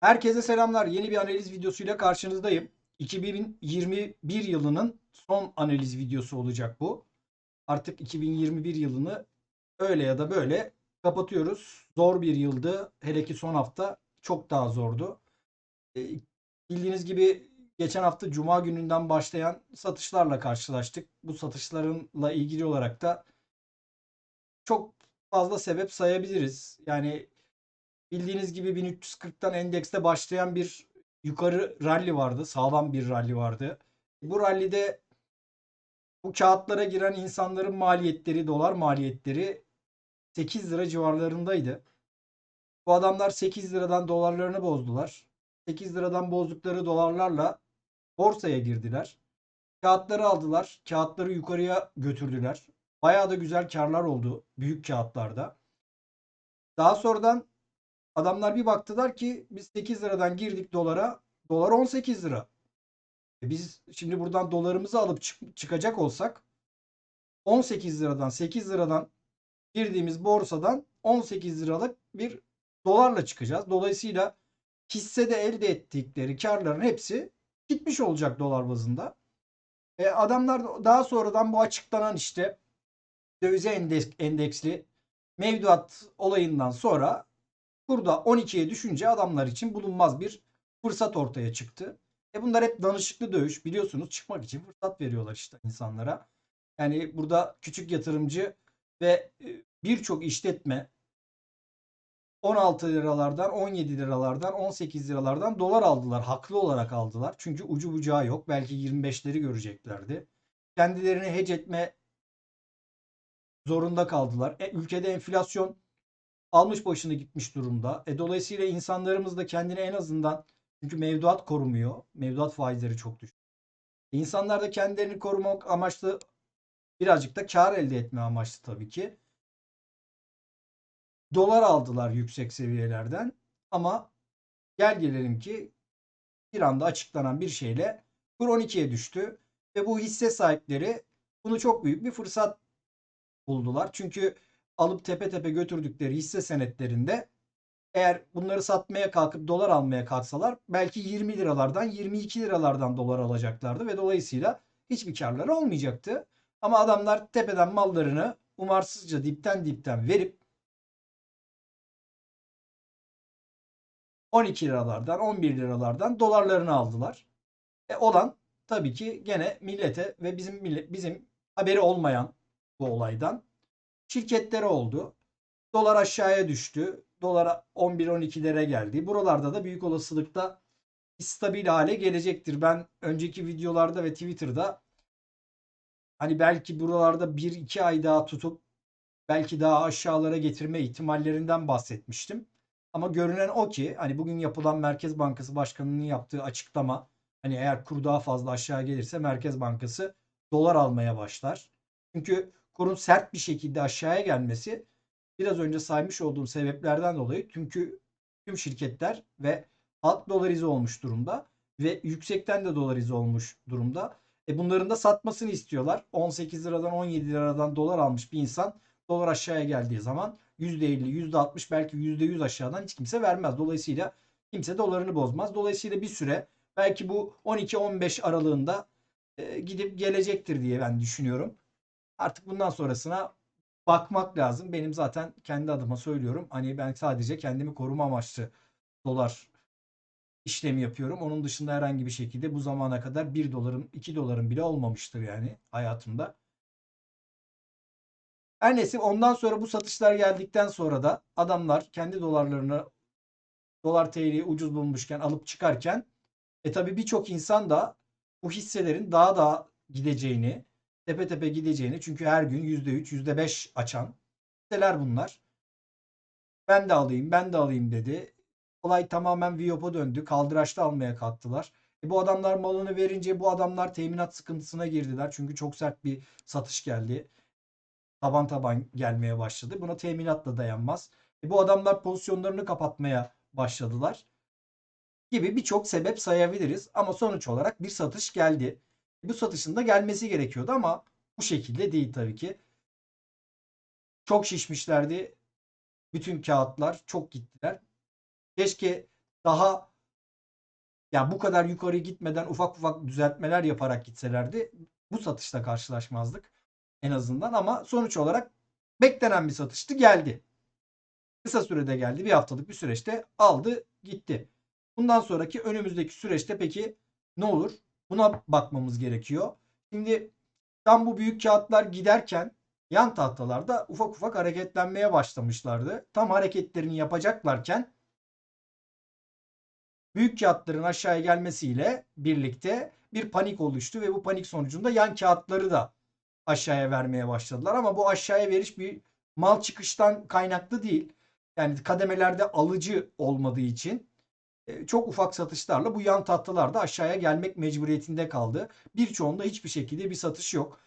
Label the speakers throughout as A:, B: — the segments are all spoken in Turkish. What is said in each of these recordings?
A: Herkese selamlar. Yeni bir analiz videosuyla karşınızdayım. 2021 yılının son analiz videosu olacak bu. Artık 2021 yılını öyle ya da böyle kapatıyoruz. Zor bir yıldı. Hele ki son hafta çok daha zordu. E, Bildiğiniz gibi geçen hafta Cuma gününden başlayan satışlarla karşılaştık. Bu satışlarla ilgili olarak da çok fazla sebep sayabiliriz. Yani bildiğiniz gibi 1340'tan endekste başlayan bir yukarı rally vardı. Sağlam bir rally vardı. Bu rallide bu kağıtlara giren insanların maliyetleri, dolar maliyetleri 8 lira civarlarındaydı. Bu adamlar 8 liradan dolarlarını bozdular. 8 liradan bozdukları dolarlarla borsaya girdiler. Kağıtları aldılar. Kağıtları yukarıya götürdüler. Bayağı da güzel karlar oldu büyük kağıtlarda. Daha sonradan adamlar bir baktılar ki biz 8 liradan girdik dolara. Dolar 18 lira. E biz şimdi buradan dolarımızı alıp çık- çıkacak olsak 18 liradan 8 liradan girdiğimiz borsadan 18 liralık bir dolarla çıkacağız. Dolayısıyla hissede elde ettikleri karların hepsi gitmiş olacak dolar bazında. E, adamlar daha sonradan bu açıklanan işte dövize endeks, endeksli mevduat olayından sonra kurda 12'ye düşünce adamlar için bulunmaz bir fırsat ortaya çıktı. E bunlar hep danışıklı dövüş biliyorsunuz çıkmak için fırsat veriyorlar işte insanlara. Yani burada küçük yatırımcı ve e, birçok işletme 16 liralardan 17 liralardan 18 liralardan dolar aldılar. Haklı olarak aldılar. Çünkü ucu bucağı yok. Belki 25'leri göreceklerdi. Kendilerini hedge etme zorunda kaldılar. E, ülkede enflasyon almış başını gitmiş durumda. E, dolayısıyla insanlarımız da kendini en azından çünkü mevduat korumuyor. Mevduat faizleri çok düşük. E, İnsanlar da kendilerini korumak amaçlı birazcık da kar elde etme amaçlı tabii ki. Dolar aldılar yüksek seviyelerden ama gel gelelim ki bir anda açıklanan bir şeyle kur 12'ye düştü ve bu hisse sahipleri bunu çok büyük bir fırsat buldular. Çünkü alıp tepe tepe götürdükleri hisse senetlerinde eğer bunları satmaya kalkıp dolar almaya kalksalar belki 20 liralardan 22 liralardan dolar alacaklardı ve dolayısıyla hiçbir karları olmayacaktı. Ama adamlar tepeden mallarını umarsızca dipten dipten verip 12 liralardan 11 liralardan dolarlarını aldılar. E olan tabii ki gene millete ve bizim bizim haberi olmayan bu olaydan şirketlere oldu. Dolar aşağıya düştü. Dolar 11-12'lere geldi. Buralarda da büyük olasılıkla stabil hale gelecektir. Ben önceki videolarda ve Twitter'da hani belki buralarda 1-2 ay daha tutup belki daha aşağılara getirme ihtimallerinden bahsetmiştim. Ama görünen o ki hani bugün yapılan Merkez Bankası Başkanı'nın yaptığı açıklama hani eğer kur daha fazla aşağı gelirse Merkez Bankası dolar almaya başlar. Çünkü kurun sert bir şekilde aşağıya gelmesi biraz önce saymış olduğum sebeplerden dolayı çünkü tüm şirketler ve halk dolarize olmuş durumda ve yüksekten de dolarize olmuş durumda. E bunların da satmasını istiyorlar. 18 liradan 17 liradan dolar almış bir insan dolar aşağıya geldiği zaman %50, %60 belki %100 aşağıdan hiç kimse vermez. Dolayısıyla kimse dolarını bozmaz. Dolayısıyla bir süre belki bu 12-15 aralığında e, gidip gelecektir diye ben düşünüyorum. Artık bundan sonrasına bakmak lazım. Benim zaten kendi adıma söylüyorum. Hani ben sadece kendimi koruma amaçlı dolar işlemi yapıyorum. Onun dışında herhangi bir şekilde bu zamana kadar 1 dolarım 2 dolarım bile olmamıştır yani hayatımda. Her neyse ondan sonra bu satışlar geldikten sonra da adamlar kendi dolarlarını dolar TL'yi ucuz bulmuşken alıp çıkarken e tabi birçok insan da bu hisselerin daha da gideceğini tepe tepe gideceğini çünkü her gün %3 %5 açan hisseler bunlar. Ben de alayım ben de alayım dedi. Olay tamamen Viyop'a döndü. Kaldıraçta almaya kalktılar. E bu adamlar malını verince bu adamlar teminat sıkıntısına girdiler. Çünkü çok sert bir satış geldi taban taban gelmeye başladı. Buna teminatla dayanmaz. E bu adamlar pozisyonlarını kapatmaya başladılar. Gibi birçok sebep sayabiliriz. Ama sonuç olarak bir satış geldi. Bu satışın da gelmesi gerekiyordu ama bu şekilde değil tabii ki. Çok şişmişlerdi. Bütün kağıtlar çok gittiler. Keşke daha ya bu kadar yukarı gitmeden ufak ufak düzeltmeler yaparak gitselerdi bu satışla karşılaşmazdık en azından ama sonuç olarak beklenen bir satıştı geldi. Kısa sürede geldi. Bir haftalık bir süreçte aldı gitti. Bundan sonraki önümüzdeki süreçte peki ne olur? Buna bakmamız gerekiyor. Şimdi tam bu büyük kağıtlar giderken yan tahtalarda ufak ufak hareketlenmeye başlamışlardı. Tam hareketlerini yapacaklarken büyük kağıtların aşağıya gelmesiyle birlikte bir panik oluştu ve bu panik sonucunda yan kağıtları da aşağıya vermeye başladılar. Ama bu aşağıya veriş bir mal çıkıştan kaynaklı değil. Yani kademelerde alıcı olmadığı için çok ufak satışlarla bu yan tahtalar da aşağıya gelmek mecburiyetinde kaldı. Birçoğunda hiçbir şekilde bir satış yok.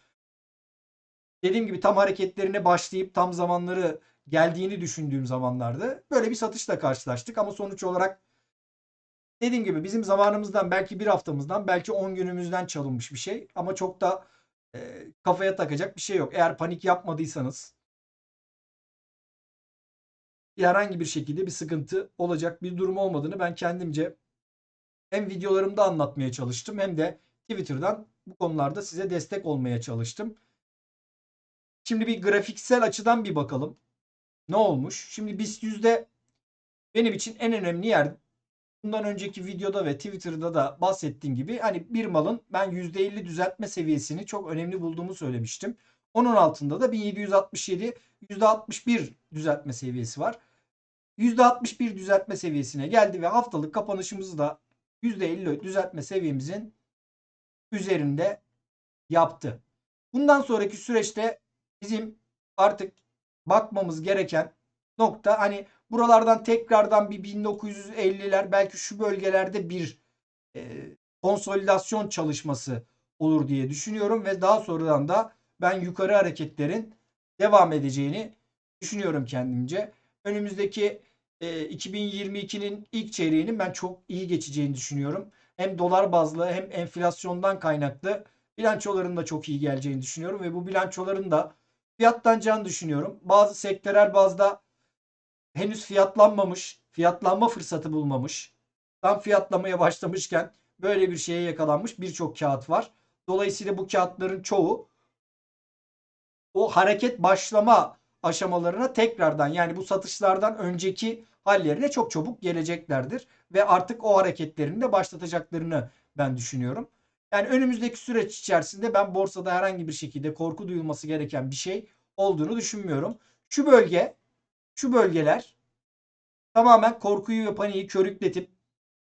A: Dediğim gibi tam hareketlerine başlayıp tam zamanları geldiğini düşündüğüm zamanlarda böyle bir satışla karşılaştık ama sonuç olarak dediğim gibi bizim zamanımızdan belki bir haftamızdan belki 10 günümüzden çalınmış bir şey ama çok da e, kafaya takacak bir şey yok. Eğer panik yapmadıysanız herhangi bir şekilde bir sıkıntı olacak bir durum olmadığını ben kendimce hem videolarımda anlatmaya çalıştım hem de Twitter'dan bu konularda size destek olmaya çalıştım. Şimdi bir grafiksel açıdan bir bakalım. Ne olmuş? Şimdi BIST yüzde benim için en önemli yer bundan önceki videoda ve Twitter'da da bahsettiğim gibi hani bir malın ben %50 düzeltme seviyesini çok önemli bulduğumu söylemiştim. Onun altında da 1767 %61 düzeltme seviyesi var. %61 düzeltme seviyesine geldi ve haftalık kapanışımızı da %50 düzeltme seviyemizin üzerinde yaptı. Bundan sonraki süreçte bizim artık bakmamız gereken nokta hani buralardan tekrardan bir 1950'ler belki şu bölgelerde bir e, konsolidasyon çalışması olur diye düşünüyorum ve daha sonradan da ben yukarı hareketlerin devam edeceğini düşünüyorum kendimce. Önümüzdeki 2022'nin ilk çeyreğinin ben çok iyi geçeceğini düşünüyorum. Hem dolar bazlı hem enflasyondan kaynaklı bilançoların da çok iyi geleceğini düşünüyorum ve bu bilançoların da fiyatlanacağını düşünüyorum. Bazı sektörel bazda henüz fiyatlanmamış, fiyatlanma fırsatı bulmamış. Tam fiyatlamaya başlamışken böyle bir şeye yakalanmış birçok kağıt var. Dolayısıyla bu kağıtların çoğu o hareket başlama aşamalarına tekrardan yani bu satışlardan önceki hallerine çok çabuk geleceklerdir ve artık o hareketlerini de başlatacaklarını ben düşünüyorum. Yani önümüzdeki süreç içerisinde ben borsada herhangi bir şekilde korku duyulması gereken bir şey olduğunu düşünmüyorum. Şu bölge, şu bölgeler tamamen korkuyu ve paniği körükletip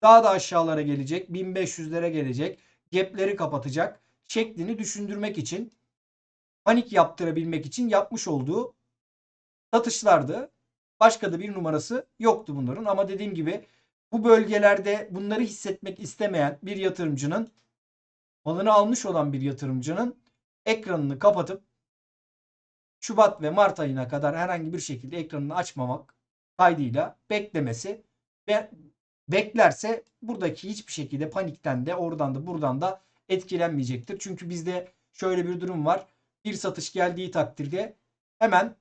A: daha da aşağılara gelecek, 1500'lere gelecek, gapleri kapatacak şeklini düşündürmek için panik yaptırabilmek için yapmış olduğu satışlardı. Başka da bir numarası yoktu bunların ama dediğim gibi bu bölgelerde bunları hissetmek istemeyen bir yatırımcının malını almış olan bir yatırımcının ekranını kapatıp Şubat ve Mart ayına kadar herhangi bir şekilde ekranını açmamak kaydıyla beklemesi ve beklerse buradaki hiçbir şekilde panikten de oradan da buradan da etkilenmeyecektir. Çünkü bizde şöyle bir durum var. Bir satış geldiği takdirde hemen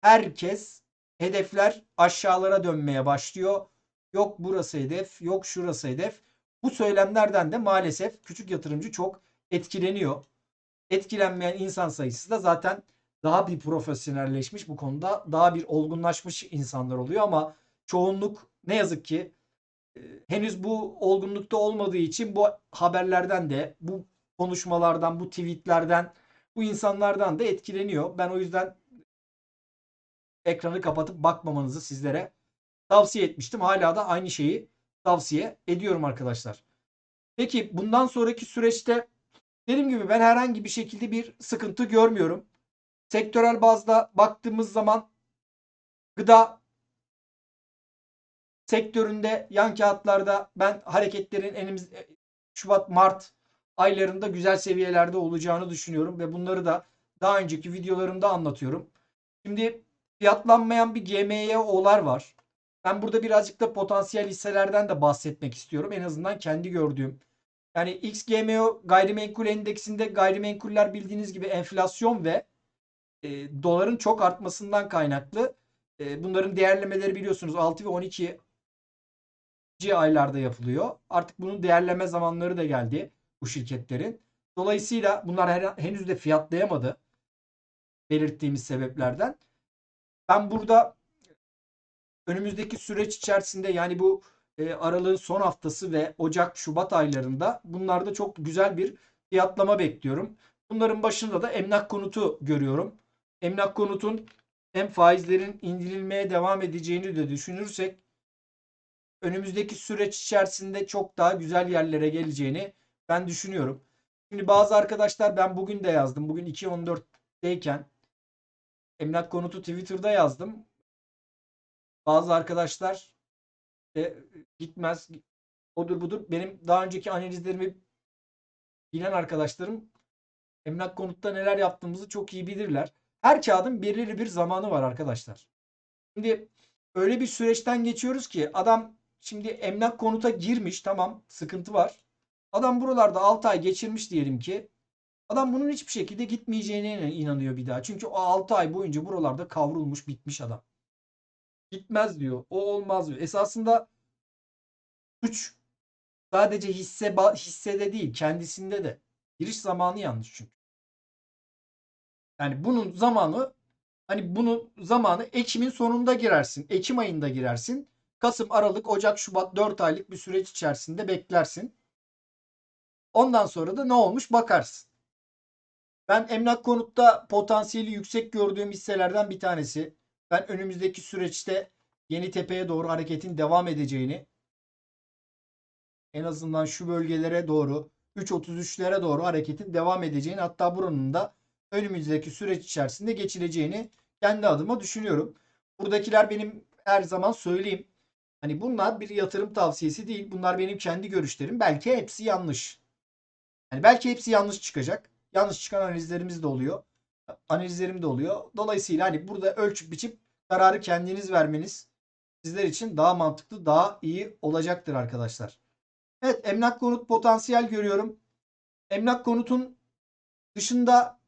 A: herkes hedefler aşağılara dönmeye başlıyor. Yok burası hedef, yok şurası hedef. Bu söylemlerden de maalesef küçük yatırımcı çok etkileniyor. Etkilenmeyen insan sayısı da zaten daha bir profesyonelleşmiş bu konuda. Daha bir olgunlaşmış insanlar oluyor ama çoğunluk ne yazık ki e, henüz bu olgunlukta olmadığı için bu haberlerden de bu konuşmalardan, bu tweetlerden, bu insanlardan da etkileniyor. Ben o yüzden ekranı kapatıp bakmamanızı sizlere tavsiye etmiştim. Hala da aynı şeyi tavsiye ediyorum arkadaşlar. Peki bundan sonraki süreçte dediğim gibi ben herhangi bir şekilde bir sıkıntı görmüyorum. Sektörel bazda baktığımız zaman gıda sektöründe yan kağıtlarda ben hareketlerin enimiz Şubat Mart aylarında güzel seviyelerde olacağını düşünüyorum ve bunları da daha önceki videolarımda anlatıyorum. Şimdi fiyatlanmayan bir GMYO'lar var. Ben burada birazcık da potansiyel hisselerden de bahsetmek istiyorum. En azından kendi gördüğüm. Yani XGMO gayrimenkul endeksinde gayrimenkuller bildiğiniz gibi enflasyon ve e, doların çok artmasından kaynaklı. E, bunların değerlemeleri biliyorsunuz 6 ve 12 aylarda yapılıyor. Artık bunun değerleme zamanları da geldi bu şirketlerin. Dolayısıyla bunlar her- henüz de fiyatlayamadı belirttiğimiz sebeplerden. Ben burada önümüzdeki süreç içerisinde yani bu e, aralığın son haftası ve Ocak Şubat aylarında bunlarda çok güzel bir fiyatlama bekliyorum. Bunların başında da emlak konutu görüyorum. Emlak konutun hem faizlerin indirilmeye devam edeceğini de düşünürsek önümüzdeki süreç içerisinde çok daha güzel yerlere geleceğini ben düşünüyorum. Şimdi bazı arkadaşlar ben bugün de yazdım. Bugün 2.14'teyken emlak konutu Twitter'da yazdım. Bazı arkadaşlar e, gitmez odur budur. Benim daha önceki analizlerimi bilen arkadaşlarım emlak konutta neler yaptığımızı çok iyi bilirler. Her kağıdın belirli bir zamanı var arkadaşlar. Şimdi öyle bir süreçten geçiyoruz ki adam şimdi emlak konuta girmiş tamam sıkıntı var. Adam buralarda 6 ay geçirmiş diyelim ki. Adam bunun hiçbir şekilde gitmeyeceğine inanıyor bir daha. Çünkü o 6 ay boyunca buralarda kavrulmuş bitmiş adam. Gitmez diyor. O olmaz diyor. Esasında suç sadece hisse hissede değil kendisinde de. Giriş zamanı yanlış çünkü. Yani bunun zamanı hani bunun zamanı Ekim'in sonunda girersin. Ekim ayında girersin. Kasım, Aralık, Ocak, Şubat 4 aylık bir süreç içerisinde beklersin. Ondan sonra da ne olmuş bakarsın. Ben emlak konutta potansiyeli yüksek gördüğüm hisselerden bir tanesi. Ben önümüzdeki süreçte yeni tepeye doğru hareketin devam edeceğini en azından şu bölgelere doğru 3.33'lere doğru hareketin devam edeceğini hatta buranın da önümüzdeki süreç içerisinde geçileceğini kendi adıma düşünüyorum. Buradakiler benim her zaman söyleyeyim. Hani bunlar bir yatırım tavsiyesi değil. Bunlar benim kendi görüşlerim. Belki hepsi yanlış. Yani belki hepsi yanlış çıkacak. Yanlış çıkan analizlerimiz de oluyor. Analizlerim de oluyor. Dolayısıyla hani burada ölçüp biçip kararı kendiniz vermeniz sizler için daha mantıklı, daha iyi olacaktır arkadaşlar. Evet, emlak konut potansiyel görüyorum. Emlak konutun dışında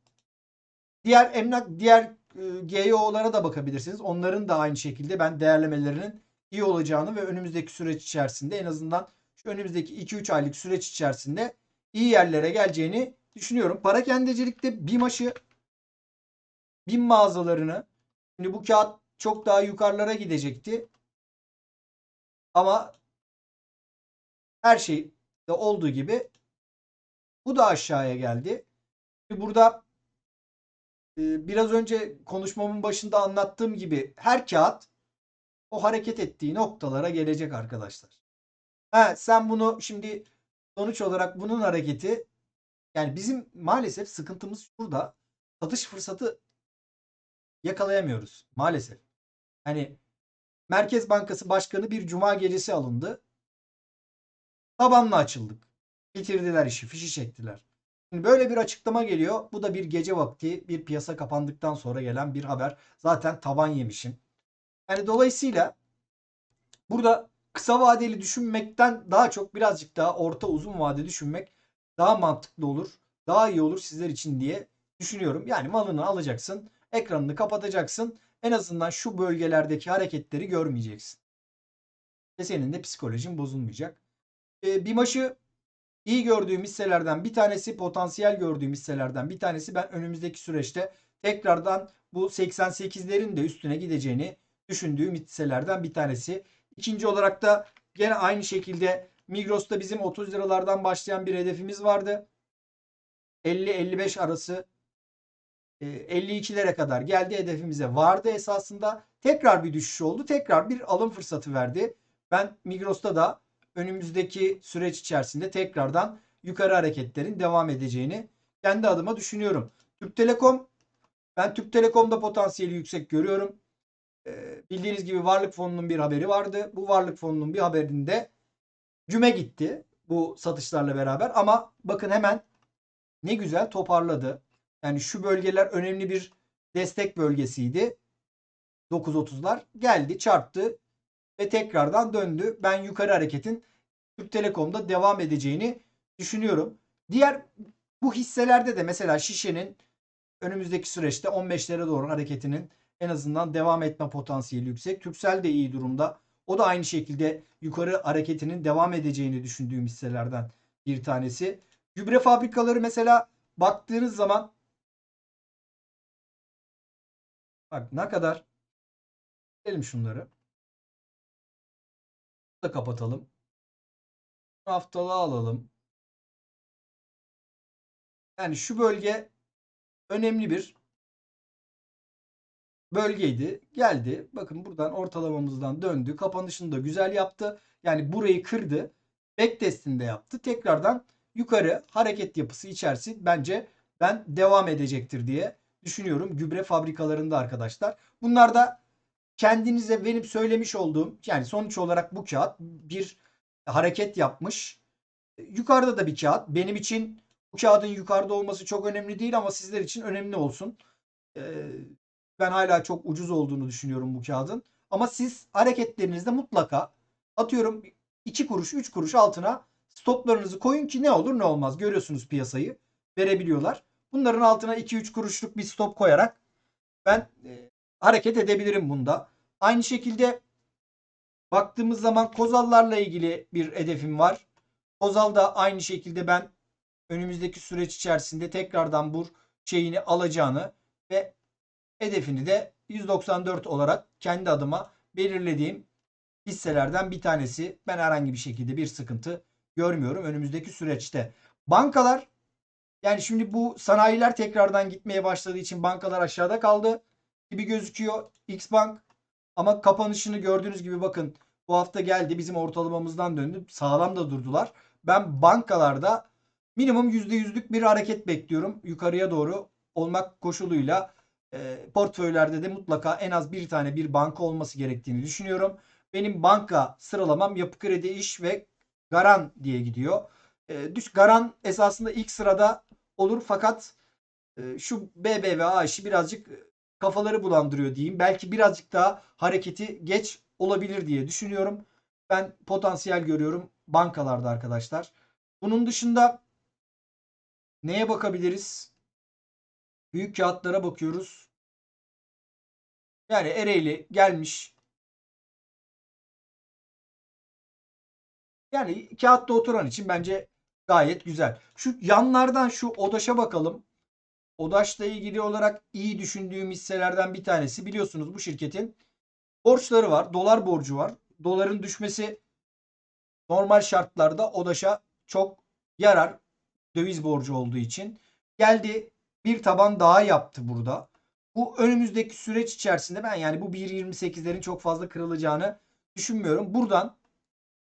A: diğer emlak diğer e, GEO'lara da bakabilirsiniz. Onların da aynı şekilde ben değerlemelerinin iyi olacağını ve önümüzdeki süreç içerisinde en azından şu önümüzdeki 2-3 aylık süreç içerisinde iyi yerlere geleceğini düşünüyorum. Parakendecilikte BİMAŞ'ı BİM mağazalarını şimdi bu kağıt çok daha yukarılara gidecekti. Ama her şey de olduğu gibi bu da aşağıya geldi. Burada e, biraz önce konuşmamın başında anlattığım gibi her kağıt o hareket ettiği noktalara gelecek arkadaşlar. Ha, sen bunu şimdi sonuç olarak bunun hareketi yani bizim maalesef sıkıntımız şurada. Satış fırsatı yakalayamıyoruz maalesef. Hani Merkez Bankası Başkanı bir cuma gecesi alındı. Tabanla açıldık. Bitirdiler işi, fişi çektiler. Şimdi böyle bir açıklama geliyor. Bu da bir gece vakti bir piyasa kapandıktan sonra gelen bir haber. Zaten taban yemişim. Yani dolayısıyla burada kısa vadeli düşünmekten daha çok birazcık daha orta uzun vade düşünmek daha mantıklı olur. Daha iyi olur sizler için diye düşünüyorum. Yani malını alacaksın. Ekranını kapatacaksın. En azından şu bölgelerdeki hareketleri görmeyeceksin. Ve senin de psikolojin bozulmayacak. E, BİMAŞ'ı iyi gördüğüm hisselerden bir tanesi, potansiyel gördüğüm hisselerden bir tanesi. Ben önümüzdeki süreçte tekrardan bu 88'lerin de üstüne gideceğini düşündüğüm hisselerden bir tanesi. İkinci olarak da gene aynı şekilde Migros'ta bizim 30 liralardan başlayan bir hedefimiz vardı. 50-55 arası 52'lere kadar geldi hedefimize vardı esasında. Tekrar bir düşüş oldu. Tekrar bir alım fırsatı verdi. Ben Migros'ta da önümüzdeki süreç içerisinde tekrardan yukarı hareketlerin devam edeceğini kendi adıma düşünüyorum. Türk Telekom ben Türk Telekom'da potansiyeli yüksek görüyorum. Ee, bildiğiniz gibi varlık fonunun bir haberi vardı. Bu varlık fonunun bir haberinde güme gitti bu satışlarla beraber ama bakın hemen ne güzel toparladı. Yani şu bölgeler önemli bir destek bölgesiydi. 9.30'lar geldi çarptı ve tekrardan döndü. Ben yukarı hareketin Türk Telekom'da devam edeceğini düşünüyorum. Diğer bu hisselerde de mesela şişenin önümüzdeki süreçte 15'lere doğru hareketinin en azından devam etme potansiyeli yüksek. Türksel de iyi durumda. O da aynı şekilde yukarı hareketinin devam edeceğini düşündüğüm hisselerden bir tanesi. Gübre fabrikaları mesela baktığınız zaman bak ne kadar Gidelim şunları. da kapatalım. Haftalığı alalım. Yani şu bölge önemli bir bölgeydi. Geldi. Bakın buradan ortalamamızdan döndü. Kapanışını da güzel yaptı. Yani burayı kırdı. Backtest'ini de yaptı. Tekrardan yukarı hareket yapısı içerisi bence ben devam edecektir diye düşünüyorum. Gübre fabrikalarında arkadaşlar. Bunlar da kendinize benim söylemiş olduğum yani sonuç olarak bu kağıt bir hareket yapmış. Yukarıda da bir kağıt. Benim için bu kağıdın yukarıda olması çok önemli değil ama sizler için önemli olsun. Ee, ben hala çok ucuz olduğunu düşünüyorum bu kağıdın. Ama siz hareketlerinizde mutlaka atıyorum 2 kuruş 3 kuruş altına stoplarınızı koyun ki ne olur ne olmaz. Görüyorsunuz piyasayı verebiliyorlar. Bunların altına 2-3 kuruşluk bir stop koyarak ben e, hareket edebilirim bunda. Aynı şekilde baktığımız zaman Kozallarla ilgili bir hedefim var. Kozal da aynı şekilde ben önümüzdeki süreç içerisinde tekrardan bu şeyini alacağını ve hedefini de 194 olarak kendi adıma belirlediğim hisselerden bir tanesi. Ben herhangi bir şekilde bir sıkıntı görmüyorum önümüzdeki süreçte. Bankalar yani şimdi bu sanayiler tekrardan gitmeye başladığı için bankalar aşağıda kaldı gibi gözüküyor. Xbank ama kapanışını gördüğünüz gibi bakın bu hafta geldi bizim ortalamamızdan döndü. Sağlam da durdular. Ben bankalarda minimum %100'lük bir hareket bekliyorum. Yukarıya doğru olmak koşuluyla e, portföylerde de mutlaka en az bir tane bir banka olması gerektiğini düşünüyorum. Benim banka sıralamam Yapı Kredi İş ve Garan diye gidiyor. E, düş Garan esasında ilk sırada olur fakat e, şu BBVA işi birazcık kafaları bulandırıyor diyeyim. Belki birazcık daha hareketi geç olabilir diye düşünüyorum. Ben potansiyel görüyorum bankalarda arkadaşlar. Bunun dışında neye bakabiliriz? Büyük kağıtlara bakıyoruz. Yani Ereğli gelmiş. Yani kağıtta oturan için bence gayet güzel. Şu yanlardan şu ODAŞ'a bakalım. ODAŞ'la ilgili olarak iyi düşündüğüm hisselerden bir tanesi. Biliyorsunuz bu şirketin borçları var. Dolar borcu var. Doların düşmesi normal şartlarda ODAŞ'a çok yarar. Döviz borcu olduğu için. Geldi bir taban daha yaptı burada. Bu önümüzdeki süreç içerisinde ben yani bu 1.28'lerin çok fazla kırılacağını düşünmüyorum. Buradan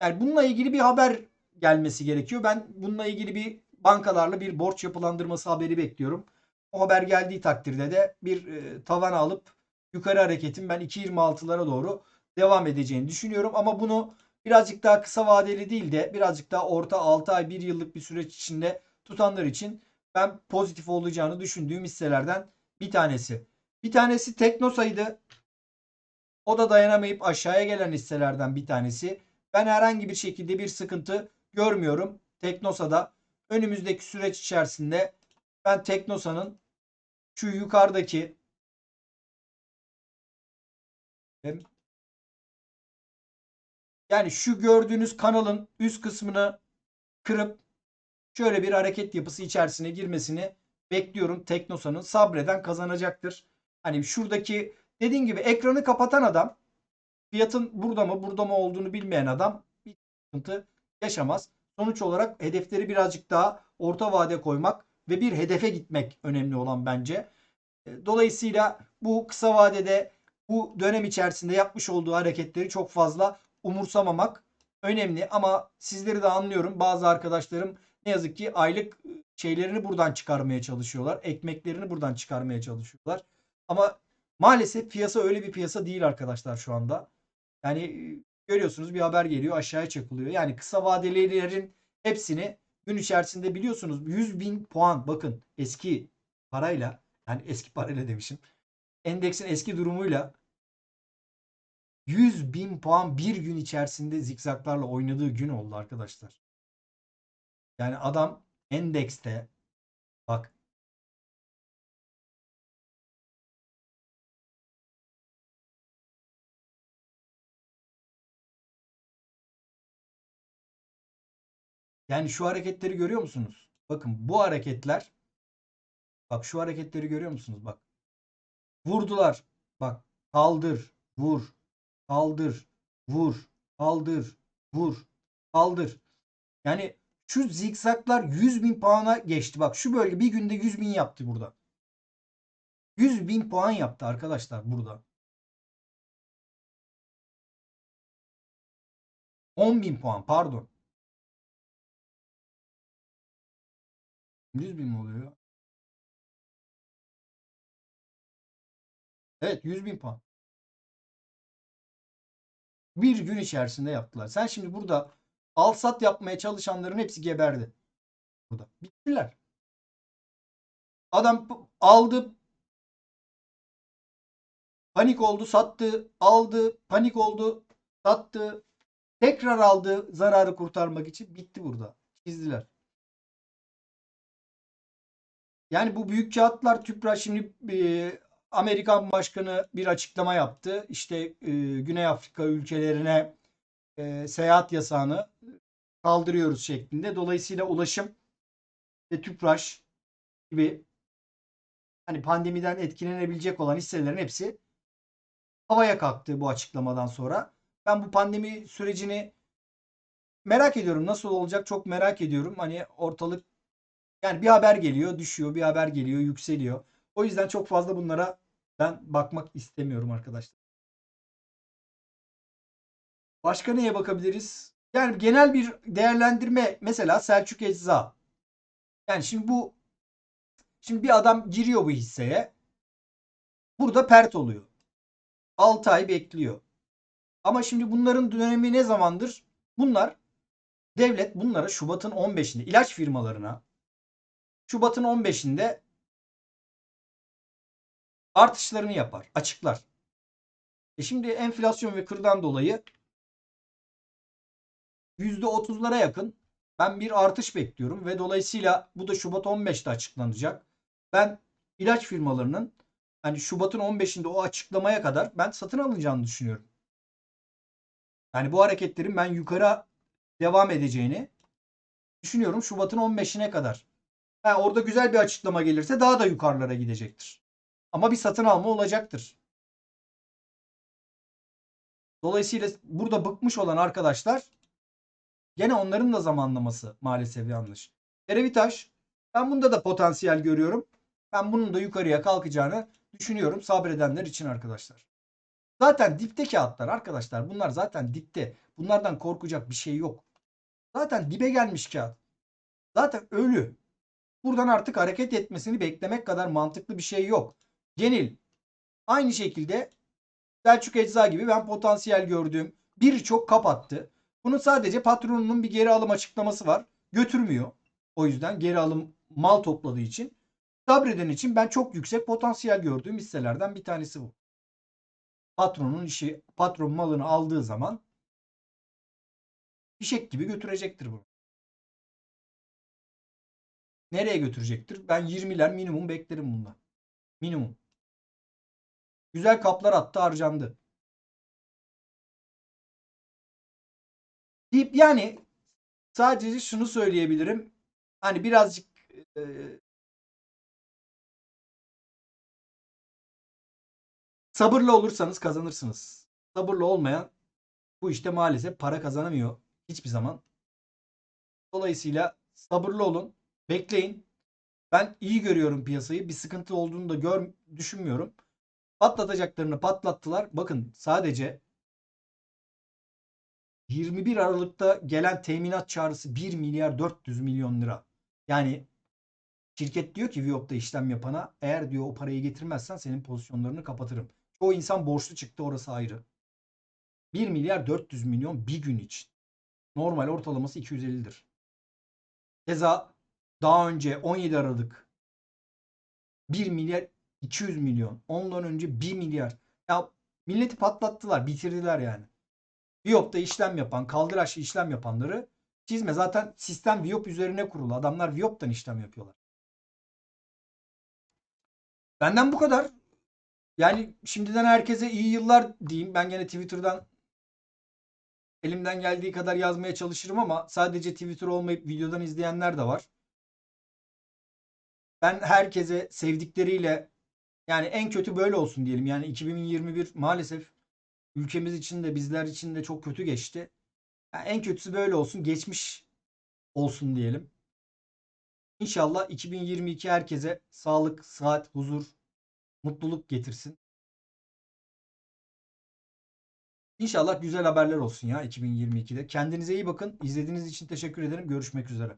A: yani bununla ilgili bir haber gelmesi gerekiyor. Ben bununla ilgili bir bankalarla bir borç yapılandırması haberi bekliyorum. O haber geldiği takdirde de bir e, tavan alıp yukarı hareketin ben 2.26'lara doğru devam edeceğini düşünüyorum. Ama bunu birazcık daha kısa vadeli değil de birazcık daha orta 6 ay 1 yıllık bir süreç içinde tutanlar için ben pozitif olacağını düşündüğüm hisselerden bir tanesi. Bir tanesi Teknosa'ydı. O da dayanamayıp aşağıya gelen hisselerden bir tanesi. Ben herhangi bir şekilde bir sıkıntı görmüyorum. Teknosa'da önümüzdeki süreç içerisinde ben Teknosa'nın şu yukarıdaki yani şu gördüğünüz kanalın üst kısmını kırıp şöyle bir hareket yapısı içerisine girmesini bekliyorum. Teknosa'nın sabreden kazanacaktır. Hani şuradaki dediğim gibi ekranı kapatan adam fiyatın burada mı burada mı olduğunu bilmeyen adam bir sıkıntı yaşamaz. Sonuç olarak hedefleri birazcık daha orta vade koymak ve bir hedefe gitmek önemli olan bence. E, dolayısıyla bu kısa vadede bu dönem içerisinde yapmış olduğu hareketleri çok fazla umursamamak önemli ama sizleri de anlıyorum. Bazı arkadaşlarım ne yazık ki aylık şeylerini buradan çıkarmaya çalışıyorlar. Ekmeklerini buradan çıkarmaya çalışıyorlar. Ama maalesef piyasa öyle bir piyasa değil arkadaşlar şu anda. Yani e, görüyorsunuz bir haber geliyor aşağıya çakılıyor. Yani kısa vadelilerin hepsini gün içerisinde biliyorsunuz 100 bin puan bakın eski parayla yani eski parayla demişim. Endeksin eski durumuyla 100 bin puan bir gün içerisinde zikzaklarla oynadığı gün oldu arkadaşlar. Yani adam endekste bak Yani şu hareketleri görüyor musunuz? Bakın bu hareketler bak şu hareketleri görüyor musunuz? Bak. Vurdular. Bak kaldır, vur, kaldır, vur, kaldır, vur, kaldır. Yani şu zikzaklar 100 bin puana geçti. Bak şu bölge bir günde 100 bin yaptı burada. 100 bin puan yaptı arkadaşlar burada. 10 bin puan pardon. 100 bin mi oluyor? Evet 100 bin puan. Bir gün içerisinde yaptılar. Sen şimdi burada al sat yapmaya çalışanların hepsi geberdi. Burada. Bittiler. Adam aldı panik oldu sattı aldı panik oldu sattı tekrar aldı zararı kurtarmak için bitti burada. Çizdiler. Yani bu büyük kağıtlar Tüpraş şimdi e, Amerikan başkanı bir açıklama yaptı. İşte e, Güney Afrika ülkelerine e, seyahat yasağını kaldırıyoruz şeklinde. Dolayısıyla ulaşım ve Tüpraş gibi hani pandemiden etkilenebilecek olan hisselerin hepsi havaya kalktı bu açıklamadan sonra. Ben bu pandemi sürecini merak ediyorum. Nasıl olacak çok merak ediyorum. Hani ortalık yani bir haber geliyor, düşüyor, bir haber geliyor, yükseliyor. O yüzden çok fazla bunlara ben bakmak istemiyorum arkadaşlar. Başka neye bakabiliriz? Yani genel bir değerlendirme mesela Selçuk Ecza. Yani şimdi bu şimdi bir adam giriyor bu hisseye. Burada pert oluyor. 6 ay bekliyor. Ama şimdi bunların dönemi ne zamandır? Bunlar devlet bunlara Şubat'ın 15'inde ilaç firmalarına Şubat'ın 15'inde artışlarını yapar, açıklar. E şimdi enflasyon ve kırdan dolayı %30'lara yakın ben bir artış bekliyorum ve dolayısıyla bu da Şubat 15'te açıklanacak. Ben ilaç firmalarının hani Şubat'ın 15'inde o açıklamaya kadar ben satın alınacağını düşünüyorum. Yani bu hareketlerin ben yukarı devam edeceğini düşünüyorum Şubat'ın 15'ine kadar. Ha, orada güzel bir açıklama gelirse daha da yukarılara gidecektir. Ama bir satın alma olacaktır. Dolayısıyla burada bıkmış olan arkadaşlar gene onların da zamanlaması maalesef yanlış. Erevitaş ben bunda da potansiyel görüyorum. Ben bunun da yukarıya kalkacağını düşünüyorum sabredenler için arkadaşlar. Zaten dipte kağıtlar arkadaşlar. Bunlar zaten dipte. Bunlardan korkacak bir şey yok. Zaten dibe gelmiş kağıt. Zaten ölü. Buradan artık hareket etmesini beklemek kadar mantıklı bir şey yok. Genel. Aynı şekilde Selçuk Ecza gibi ben potansiyel gördüğüm birçok kapattı. Bunun sadece patronunun bir geri alım açıklaması var. Götürmüyor. O yüzden geri alım mal topladığı için. Sabreden için ben çok yüksek potansiyel gördüğüm hisselerden bir tanesi bu. Patronun işi, patron malını aldığı zaman fişek gibi götürecektir bunu. Nereye götürecektir? Ben 20'ler minimum beklerim bundan. Minimum. Güzel kaplar attı harcandı. Deyip yani sadece şunu söyleyebilirim. Hani birazcık e, sabırlı olursanız kazanırsınız. Sabırlı olmayan bu işte maalesef para kazanamıyor hiçbir zaman. Dolayısıyla sabırlı olun. Bekleyin. Ben iyi görüyorum piyasayı. Bir sıkıntı olduğunu da gör, düşünmüyorum. Patlatacaklarını patlattılar. Bakın sadece 21 Aralık'ta gelen teminat çağrısı 1 milyar 400 milyon lira. Yani şirket diyor ki Viop'ta işlem yapana eğer diyor o parayı getirmezsen senin pozisyonlarını kapatırım. Çoğu insan borçlu çıktı orası ayrı. 1 milyar 400 milyon bir gün için. Normal ortalaması 250'dir. Keza daha önce 17 Aralık 1 milyar 200 milyon. Ondan önce 1 milyar. Ya milleti patlattılar, bitirdiler yani. Viop'ta işlem yapan, kaldıraçlı işlem yapanları çizme. Zaten sistem Viop üzerine kurulu. Adamlar Viop'tan işlem yapıyorlar. Benden bu kadar. Yani şimdiden herkese iyi yıllar diyeyim. Ben gene Twitter'dan elimden geldiği kadar yazmaya çalışırım ama sadece Twitter olmayıp videodan izleyenler de var. Ben herkese sevdikleriyle yani en kötü böyle olsun diyelim. Yani 2021 maalesef ülkemiz için de bizler için de çok kötü geçti. Yani en kötüsü böyle olsun. Geçmiş olsun diyelim. İnşallah 2022 herkese sağlık, sıhhat, huzur, mutluluk getirsin. İnşallah güzel haberler olsun ya 2022'de. Kendinize iyi bakın. İzlediğiniz için teşekkür ederim. Görüşmek üzere.